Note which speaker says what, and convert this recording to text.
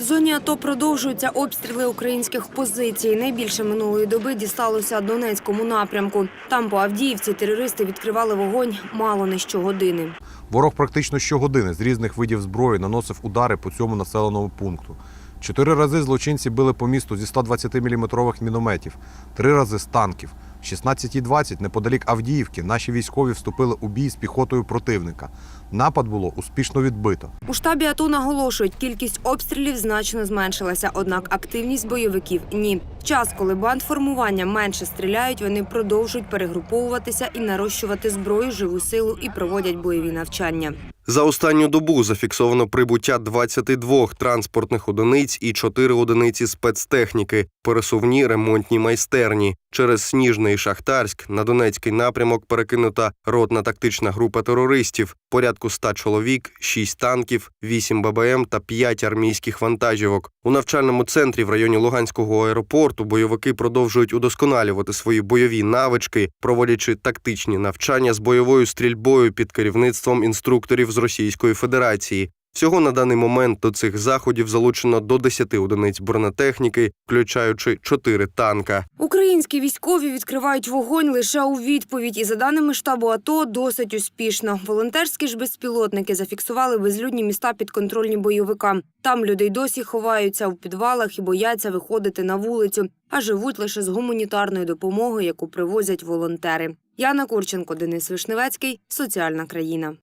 Speaker 1: В зоні АТО продовжуються обстріли українських позицій. Найбільше минулої доби дісталося Донецькому напрямку. Там по Авдіївці терористи відкривали вогонь мало не щогодини.
Speaker 2: Ворог практично щогодини з різних видів зброї наносив удари по цьому населеному пункту. Чотири рази злочинці били по місту зі 120-мм мінометів, три рази з танків. В 16.20 неподалік Авдіївки наші військові вступили у бій з піхотою противника. Напад було успішно відбито.
Speaker 1: У штабі АТО наголошують, кількість обстрілів значно зменшилася, однак активність бойовиків ні. В час, коли бандформування менше стріляють, вони продовжують перегруповуватися і нарощувати зброю, живу силу і проводять бойові навчання.
Speaker 3: За останню добу зафіксовано прибуття 22 транспортних одиниць і 4 одиниці спецтехніки, пересувні ремонтні майстерні. Через Сніжний і Шахтарськ на Донецький напрямок перекинута ротна тактична група терористів, порядку 100 чоловік, 6 танків, 8 ББМ та 5 армійських вантажівок. У навчальному центрі в районі Луганського аеропорту бойовики продовжують удосконалювати свої бойові навички, проводячи тактичні навчання з бойовою стрільбою під керівництвом інструкторів з Російської Федерації. Всього на даний момент до цих заходів залучено до 10 одиниць бронетехніки, включаючи 4 танка.
Speaker 1: Українські військові відкривають вогонь лише у відповідь, і за даними штабу АТО, досить успішно. Волонтерські ж безпілотники зафіксували безлюдні міста підконтрольні бойовикам. Там люди й досі ховаються в підвалах і бояться виходити на вулицю, а живуть лише з гуманітарної допомоги, яку привозять волонтери. Яна Курченко, Денис Вишневецький, соціальна країна.